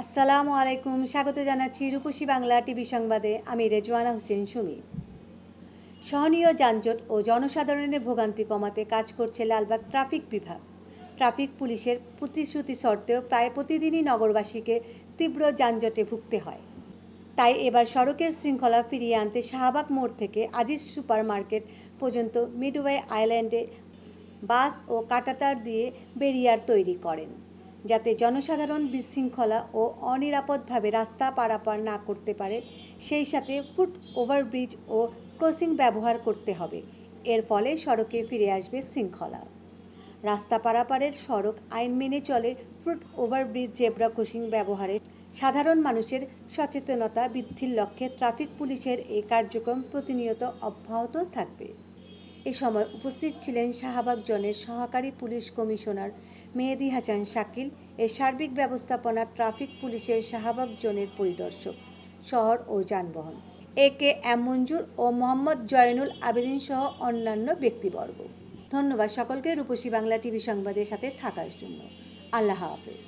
আসসালামু আলাইকুম, স্বাগত জানাচ্ছি রূপসী বাংলা টিভি সংবাদে। আমি রেজওয়ানা হোসেন সুমি। সহনীয় যানজট ও জনসাধারণের ভোগান্তি কমাতে কাজ করছে লালবাগ ট্রাফিক বিভাগ। ট্রাফিক পুলিশের প্রতিশ্রুতি সত্ত্বেও প্রায় প্রতিদিনই নগরবাসীকে তীব্র যানজটে ভুগতে হয়। তাই এবার সড়কের শৃঙ্খলা ফিরিয়ে আনতে শাহবাগ মোড় থেকে আজিজ সুপার মার্কেট পর্যন্ত মিডওয়ে আইল্যান্ডে বাস ও কাটাতার দিয়ে বেরিয়ার তৈরি করেন। যাতে জনসাধারণ বিশৃঙ্খলা ও অনিরাপদভাবে রাস্তা পারাপার না করতে পারে, সেই সাথে ফুট ওভারব্রিজ ও ক্রসিং ব্যবহার করতে হবে। এর ফলে সড়কে ফিরে আসবে শৃঙ্খলা। রাস্তা পারাপারের সড়ক আইন মেনে চলে ফুট ওভারব্রিজ জেব্রা ক্রসিং ব্যবহারে সাধারণ মানুষের সচেতনতা বৃদ্ধির লক্ষ্যে ট্রাফিক পুলিশের এই কার্যক্রম প্রতিনিয়ত অব্যাহত থাকবে। এ সময় উপস্থিত ছিলেন শাহবাগ জনের সহকারী পুলিশ কমিশনার মেহেদি হাসান শাকিল এর সার্বিক ব্যবস্থাপনা ট্রাফিক পুলিশের শাহবাগ জোনের পরিদর্শক, শহর ও যানবাহন। এ কে এম মঞ্জুর ও মোহাম্মদ জয়নুল আবেদিন সহ অন্যান্য ব্যক্তিবর্গ। ধন্যবাদ সকলকে, রূপসী বাংলা টিভি সংবাদের সাথে থাকার জন্য। আল্লাহ হাফেজ।